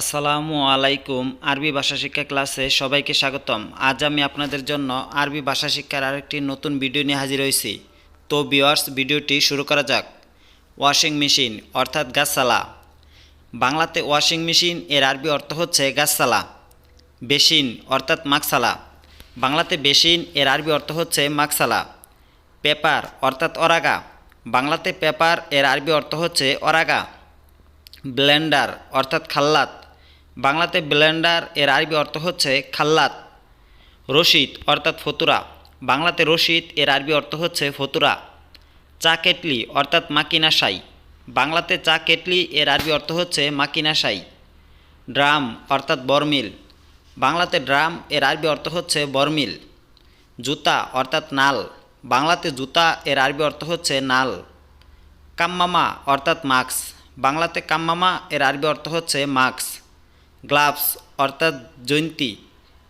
আসসালামু আলাইকুম আরবি ভাষা শিক্ষা ক্লাসে সবাইকে স্বাগতম। আজ আমি আপনাদের জন্য আরবি ভাষা শিক্ষার আরেকটি নতুন ভিডিও নিয়ে হাজির হয়েছি। তো বিয়ার্স ভিডিওটি শুরু করা যাক। ওয়াশিং মেশিন, অর্থাৎ গাছসালা বাংলাতে ওয়াশিং মেশিন এর আরবি অর্থ হচ্ছে গাছসালা বেসিন, অর্থাৎ মাকসালা বাংলাতে বেসিন এর আরবি অর্থ হচ্ছে মাকসালা পেপার, অর্থাৎ অরাগা। বাংলাতে পেপার এর আরবি অর্থ হচ্ছে অরাগা। ব্লেন্ডার, অর্থাৎ খাল্লাত। বাংলাতে ব্লেন্ডার এর আরবি অর্থ হচ্ছে খাল্লাত, রশিদ অর্থাৎ ফতুরা। বাংলাতে রশিদ এর আরবি অর্থ হচ্ছে ফতুরা। চা কেটলি অর্থাৎ মাকিনাশাই বাংলাতে চা কেটলি এর আরবি অর্থ হচ্ছে মাকিনাশাই ড্রাম অর্থাৎ বরমিল। বাংলাতে ড্রাম এর আরবি অর্থ হচ্ছে বরমিল। জুতা অর্থাৎ নাল। বাংলাতে জুতা এর আরবি অর্থ হচ্ছে নাল। কাম্মামা অর্থাৎ মাস্ক। বাংলাতে কাম্মামা এর আরবি অর্থ হচ্ছে মাস্ক। গ্লাভস অর্থাৎ জয়ন্তী।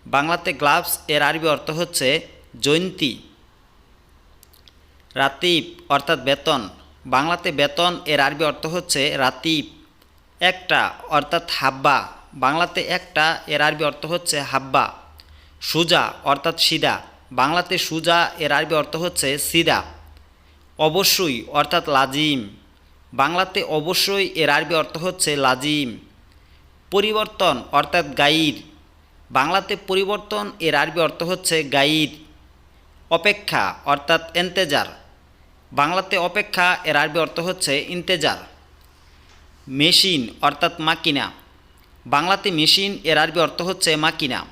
বাংলাতে গ্লাভস এর আরবি অর্থ হচ্ছে জয়ন্তী। রাতিব অর্থাৎ বেতন। বাংলাতে বেতন এর আরবি অর্থ হচ্ছে রাতিব। একটা অর্থাৎ হাব্বা। বাংলাতে একটা এর আরবি অর্থ হচ্ছে হাব্বা। সুজা অর্থাৎ সিদা। বাংলাতে সুজা এর আরবি অর্থ হচ্ছে সিদা। অবশ্যই অর্থাৎ লাজিম। বাংলাতে অবশ্যই এর আরবি অর্থ হচ্ছে লাজিম। পরিবর্তন, অর্থাৎ গাইড বাংলাতে পরিবর্তন, এর আরবি অর্থ হচ্ছে গাইর। অপেক্ষা, অর্থাৎ এন্তেজার। বাংলাতে অপেক্ষা, এর আরবি অর্থ হচ্ছে ইন্তেজার। মেশিন, অর্থাৎ মাকিনা। বাংলাতে মেশিন, এর আরবি অর্থ হচ্ছে মাকিনা।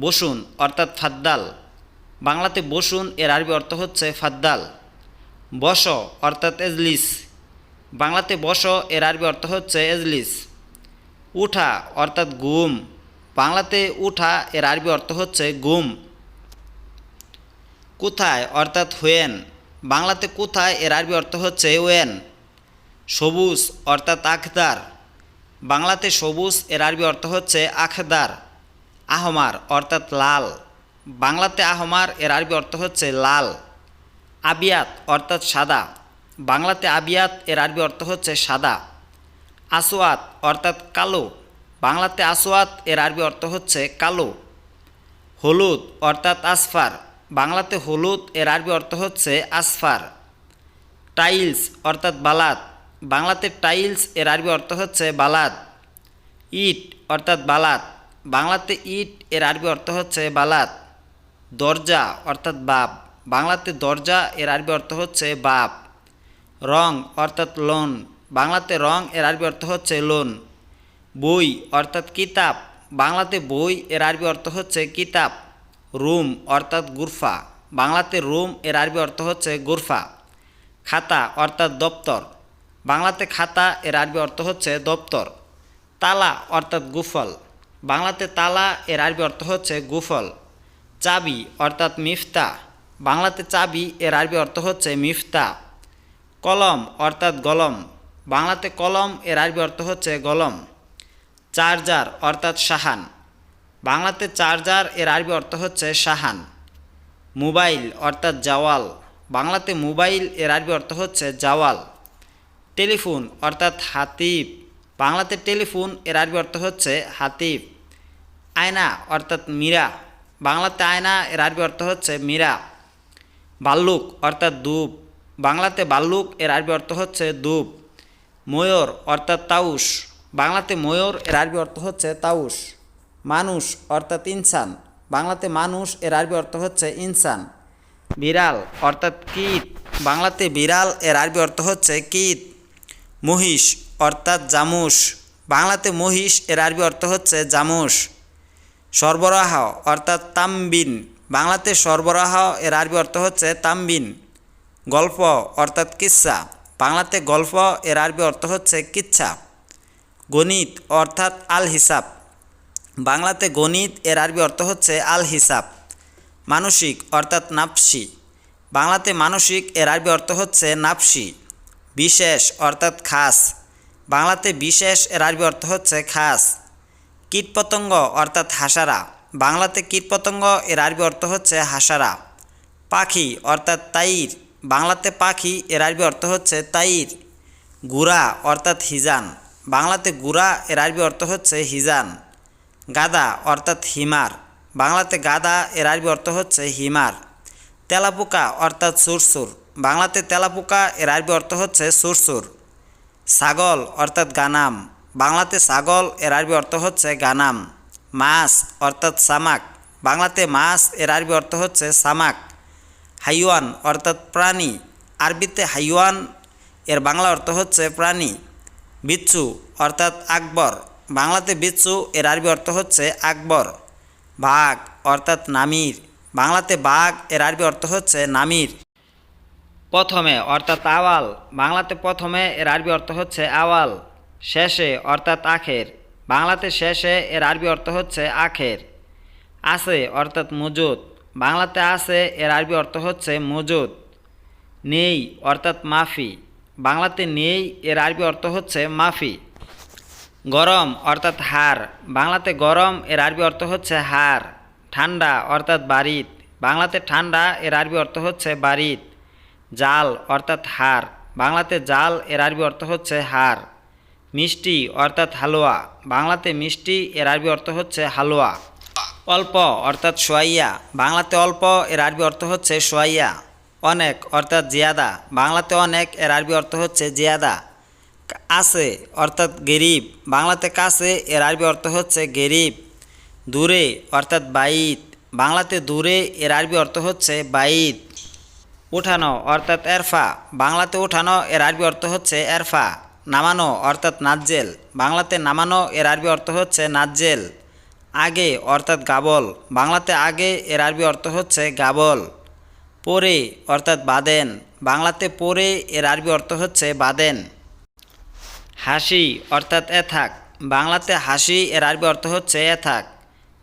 বসুন, অর্থাৎ ফাদ্দাল। বাংলাতে বসুন, এর আরবি অর্থ হচ্ছে ফাদ্দাল। বস, অর্থাৎ এজলিস। বাংলাতে বস, এর আরবি অর্থ হচ্ছে এজলিস। উঠা অর্থাৎ গুম। বাংলাতে উঠা এর আরবি অর্থ হচ্ছে গুম। কোথায় অর্থাৎ হুয়েন। বাংলাতে কোথায় এর আরবি অর্থ হচ্ছে ওয়েন। সবুজ অর্থাৎ আখদার। বাংলাতে সবুজ এর আরবি অর্থ হচ্ছে আখদার। আহমার অর্থাৎ লাল। বাংলাতে আহমার এর আরবি অর্থ হচ্ছে লাল। আবিয়াত অর্থাৎ সাদা। বাংলাতে আবিয়াত এর আরবি অর্থ হচ্ছে সাদা। আসোয়াত অর্থাৎ কালো। বাংলাতে আসোয়াত এর আরবি অর্থ হচ্ছে কালো। হলুদ অর্থাৎ আসফার। বাংলাতে হলুদ এর আরবি অর্থ হচ্ছে আসফার। টাইলস অর্থাৎ বালাদ। বাংলাতে টাইলস এর আরবি অর্থ হচ্ছে বালাদ। ইট অর্থাৎ বালাদ। বাংলাতে ইট এর আরবি অর্থ হচ্ছে বালাদ। দরজা অর্থাৎ বাপ বাংলাতে দরজা এর আরবি অর্থ হচ্ছে বাপ রং অর্থাৎ লোন। বাংলাতে রং এর আরবি অর্থ হচ্ছে লোন। বই অর্থাৎ কিতাব। বাংলাতে বই এর আরবি অর্থ হচ্ছে কিতাব। রুম অর্থাৎ গুরফা। বাংলাতে রুম এর আরবি অর্থ হচ্ছে গুরফা। খাতা অর্থাৎ দপ্তর। বাংলাতে খাতা এর আরবি অর্থ হচ্ছে দপ্তর। তালা অর্থাৎ গুফল। বাংলাতে তালা এর আরবি অর্থ হচ্ছে গুফল। চাবি অর্থাৎ মিফতা। বাংলাতে চাবি এর আরবি অর্থ হচ্ছে মিফতা। কলম অর্থাৎ গলম। বাংলাতে কলম, এর আরবি অর্থ হচ্ছে গলম। চার্জার, অর্থাৎ সাহান বাংলাতে চার্জার, এর আরবি অর্থ হচ্ছে সাহান মোবাইল, অর্থাৎ জাওয়াল। বাংলাতে মোবাইল, এর আরবি অর্থ হচ্ছে জাওয়াল। টেলিফোন, অর্থাৎ হাতিব। বাংলাতে টেলিফোন, এর আরবি অর্থ হচ্ছে হাতিব। আয়না, অর্থাৎ মীরা। বাংলাতে আয়না, এর আরবি অর্থ হচ্ছে মীরা। বাল্লুক, অর্থাৎ দুপ বাংলাতে বাল্লুক, এর আরবি অর্থ হচ্ছে দুপ ময়ূর, অর্থাৎ তাউস বাংলাতে ময়ূর, এর আরবি অর্থ হচ্ছে তাউস মানুষ, অর্থাৎ ইনসান। বাংলাতে মানুষ, এর আরবি অর্থ হচ্ছে ইনসান। বিড়াল, অর্থাৎ কীট। বাংলাতে বিড়াল, এর আরবি অর্থ হচ্ছে কীট। মহিষ, অর্থাৎ জামুস বাংলাতে মহিষ, এর আরবি অর্থ হচ্ছে জামুস সরবরাহ, অর্থাৎ তামবিন। বাংলাতে সরবরাহ, এর আরবি অর্থ হচ্ছে তামবিন। গল্প, অর্থাৎ কিচ্ছা বাংলাতে গল্প এর আরবি অর্থ হচ্ছে কিচ্ছা, গণিত অর্থাৎ আল হিসাব বাংলাতে গণিত এর আরবি অর্থ হচ্ছে আল হিসাব মানসিক অর্থাৎ নাপসি বাংলাতে মানসিক এর আরবি অর্থ হচ্ছে নাপসি বিশেষ অর্থাৎ খাস। বাংলাতে বিশেষ এর আরবি অর্থ হচ্ছে খাস। কীটপতঙ্গ অর্থাৎ হাসারা। বাংলাতে কীটপতঙ্গ এর আরবি অর্থ হচ্ছে হাসারা। পাখি অর্থাৎ তাইর। বাংলাতে পাখি এর আরবি অর্থ হচ্ছে তাইর, গুড়া অর্থাৎ হিজান। বাংলাতে গুড়া এর আরবি অর্থ হচ্ছে হিজান। গাদা অর্থাৎ হিমার। বাংলাতে গাদা এর আরবি অর্থ হচ্ছে হিমার। তেলাপোকা অর্থাৎ সুরসুর। বাংলাতে তেলাপোকা এর আরবি অর্থ হচ্ছে সুরসুর। ছাগল অর্থাৎ গানাম। বাংলাতে ছাগল এর আরবি অর্থ হচ্ছে গানাম। মাছ অর্থাৎ সামাক। বাংলাতে মাছ এর আরবি অর্থ হচ্ছে সামাক। হাইওয়ান অর্থাৎ প্রাণী। আরবিতে হাইওয়ান, এর বাংলা অর্থ হচ্ছে প্রাণী। বিচ্ছু অর্থাৎ আকবর। বাংলাতে বিচ্ছু, এর আরবি অর্থ হচ্ছে আকবর। বাঘ অর্থাৎ নামির। বাংলাতে বাঘ, এর আরবি অর্থ হচ্ছে নামির। প্রথমে অর্থাৎ আওয়াল। বাংলাতে প্রথমে, এর আরবি অর্থ হচ্ছে আওয়াল। শেষে অর্থাৎ আখের। বাংলাতে শেষে, এর আরবি অর্থ হচ্ছে আখের। আছে অর্থাৎ মজুদ। বাংলাতে আছে, এর আরবি অর্থ হচ্ছে মজুদ। নেই, অর্থাৎ মাফি। বাংলাতে নেই, এর আরবি অর্থ হচ্ছে মাফি। গরম, অর্থাৎ হার। বাংলাতে গরম, এর আরবি অর্থ হচ্ছে হার। ঠান্ডা, অর্থাৎ বাড়িত বাংলাতে ঠান্ডা, এর আরবি অর্থ হচ্ছে বাড়িত জাল, অর্থাৎ হার। বাংলাতে জাল, এর আরবি অর্থ হচ্ছে হার। মিষ্টি, অর্থাৎ হালুয়া। বাংলাতে মিষ্টি, এর আরবি অর্থ হচ্ছে হালুয়া। অল্প, অর্থাৎ সোয়াইয়া। বাংলাতে অল্প, এর আরবি অর্থ হচ্ছে সোয়াইয়া। অনেক, অর্থাৎ জিয়াদা। বাংলাতে অনেক, এর আরবি অর্থ হচ্ছে জিয়াদা। আছে অর্থাৎ গেরিব। বাংলাতে কাছে, এর আরবি অর্থ হচ্ছে গেরিব। দূরে, অর্থাৎ বাইত। বাংলাতে দূরে, এর আরবি অর্থ হচ্ছে বাইত। উঠানো, অর্থাৎ এরফা। বাংলাতে উঠানো, এর আরবি অর্থ হচ্ছে এরফা। নামানো, অর্থাৎ নাজ্জেল। বাংলাতে নামানো, এর আরবি অর্থ হচ্ছে নাজ্জেল। আগে, অর্থাৎ গাবল। বাংলাতে আগে, এর আরবি অর্থ হচ্ছে গাবল। পরে, অর্থাৎ বাদেন। বাংলাতে পরে, এর আরবি অর্থ হচ্ছে বাদেন। হাসি, অর্থাৎ এথাক। বাংলাতে হাসি, এর আরবি অর্থ হচ্ছে এথাক।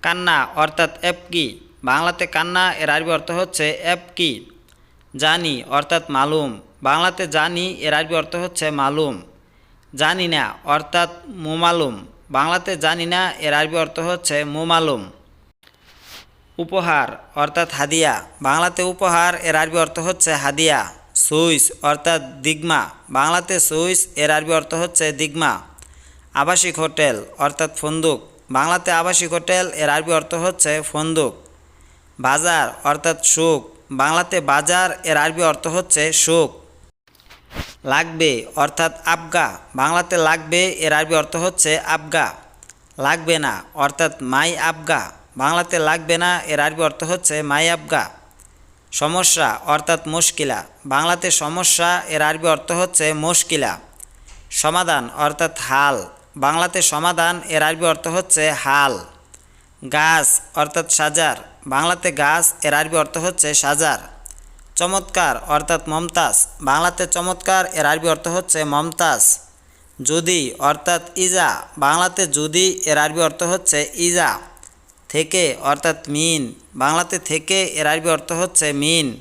কান্না, অর্থাৎ এপকি। বাংলাতে কান্না, এর আরবি অর্থ হচ্ছে এপকি। জানি, অর্থাৎ মালুম। বাংলাতে জানি, এর আরবি অর্থ হচ্ছে মালুম। জানি না, অর্থাৎ মুমালুম। বাংলাতে জানি না, এর আরবি অর্থ হচ্ছে মুমালুম। উপহার অর্থাৎ হাদিয়া। বাংলাতে উপহার, এর আরবি অর্থ হচ্ছে হাদিয়া। সুইস অর্থাৎ দিগমা। বাংলাতে সুইস, এর আরবি অর্থ হচ্ছে দিগমা। আবাসিক হোটেল অর্থাৎ ফন্দুক। বাংলাতে আবাসিক হোটেল, এর আরবি অর্থ হচ্ছে ফন্দুক। বাজার অর্থাৎ সুখ। বাংলাতে বাজার, এর আরবি অর্থ হচ্ছে সুখ। লাগবে অর্থাৎ আবগা। বাংলাতে লাগবে, এর আরবি অর্থ হচ্ছে আবগা। লাগবে না, অর্থাৎ মাই আবগা। বাংলাতে লাগবে না, এর আরবি অর্থ হচ্ছে মাই আবগা। সমস্যা, অর্থাৎ মুশকিলা। বাংলাতে সমস্যা, এর আরবি অর্থ হচ্ছে মুশকিলা। সমাধান, অর্থাৎ হাল। বাংলাতে সমাধান, এর আরবি অর্থ হচ্ছে হাল। গাছ, অর্থাৎ সাজার। বাংলাতে গাছ, এর আরবি অর্থ হচ্ছে সাজার। চমৎকার, অর্থাৎ মমতাজ। বাংলাতে চমৎকার, এর আরবি অর্থ হচ্ছে মমতাজ। যদি, অর্থাৎ ইজা। বাংলাতে যদি, এর আরবি অর্থ হচ্ছে ইজা। থেকে, অর্থাৎ মিন। বাংলাতে থেকে, এর আরবি অর্থ হচ্ছে মিন।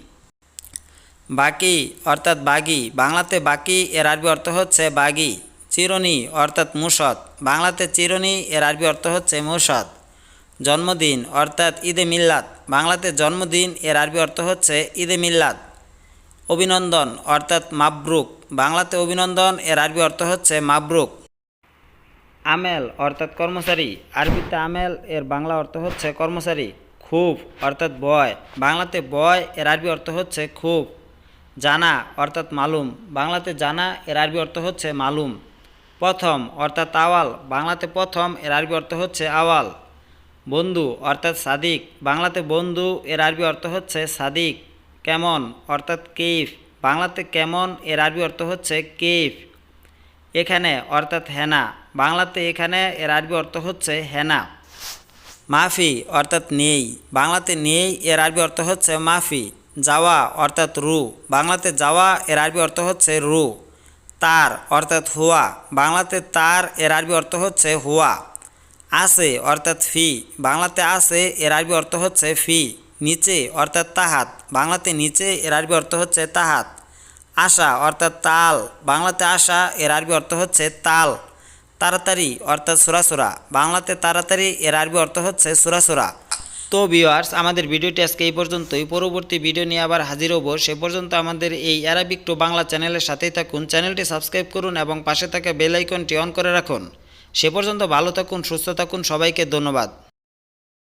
বাকি, অর্থাৎ বাগি। বাংলাতে বাকি, এর আরবি অর্থ হচ্ছে বাগি। চিরনি, অর্থাৎ মুসদ। বাংলাতে চিরনি, এর আরবি অর্থ হচ্ছে মুসদ। জন্মদিন, অর্থাৎ ঈদে মিল্লাত বাংলাতে জন্মদিন এর আরবি অর্থ হচ্ছে ঈদে মিল্লাদ। অভিনন্দন অর্থাৎ মাবরুক। বাংলাতে অভিনন্দন এর আরবি অর্থ হচ্ছে মাবরুক। আমেল অর্থাৎ কর্মচারী। আরবিতে আমেল এর বাংলা অর্থ হচ্ছে কর্মচারী। খুব অর্থাৎ বয়। বাংলাতে বয় এর আরবি অর্থ হচ্ছে খুব। জানা অর্থাৎ মালুম। বাংলাতে জানা এর আরবি অর্থ হচ্ছে মালুম। প্রথম অর্থাৎ আওয়াল। বাংলাতে প্রথম এর আরবি অর্থ হচ্ছে আওয়াল। বন্ধু অর্থাৎ সাদিক। বাংলাতে বন্ধু এর আরবি অর্থ হচ্ছে সাদিক। কেমন? অর্থাৎ কেইফ। বাংলাতে কেমন এর আরবি অর্থ হচ্ছে কেইফ। এখানে অর্থাৎ হেনা। বাংলাতে এখানে এর আরবি অর্থ হচ্ছে হেনা। মাফি অর্থাৎ নেই। বাংলাতে নেই এর আরবি অর্থ হচ্ছে মাফি। যাওয়া অর্থাৎ রু। বাংলাতে যাওয়া এর আরবি অর্থ হচ্ছে রু। তার অর্থাৎ হুয়া। বাংলাতে তার এর আরবি অর্থ হচ্ছে হুয়া। আছে অর্থাৎ ফি। বাংলাতে আছে, এর আরবি অর্থ হচ্ছে ফি। নিচে অর্থাৎ তাহাত। বাংলাতে নিচে, এর আরবি অর্থ হচ্ছে তাহাত। আশা অর্থাৎ তাল। বাংলাতে আশা, এর আরবি অর্থ হচ্ছে তাল। তাড়াতাড়ি অর্থাৎ সুরাসুরা বাংলাতে তাড়াতাড়ি, এর আরবি অর্থ হচ্ছে সুরাসুরা তো ভিউয়ার্স আমাদের ভিডিওটি আজকে এই পর্যন্তই। পরবর্তী ভিডিও নিয়ে আবার হাজির হব। সে পর্যন্ত আমাদের এই অ্যারাবিক টু বাংলা চ্যানেলের সাথেই থাকুন। চ্যানেলটি সাবস্ক্রাইব করুন এবং পাশে থাকা বেল আইকনটি অন করে রাখুন। সে পর্যন্ত ভালো থাকুন সুস্থ থাকুন সবাইকে ধন্যবাদ।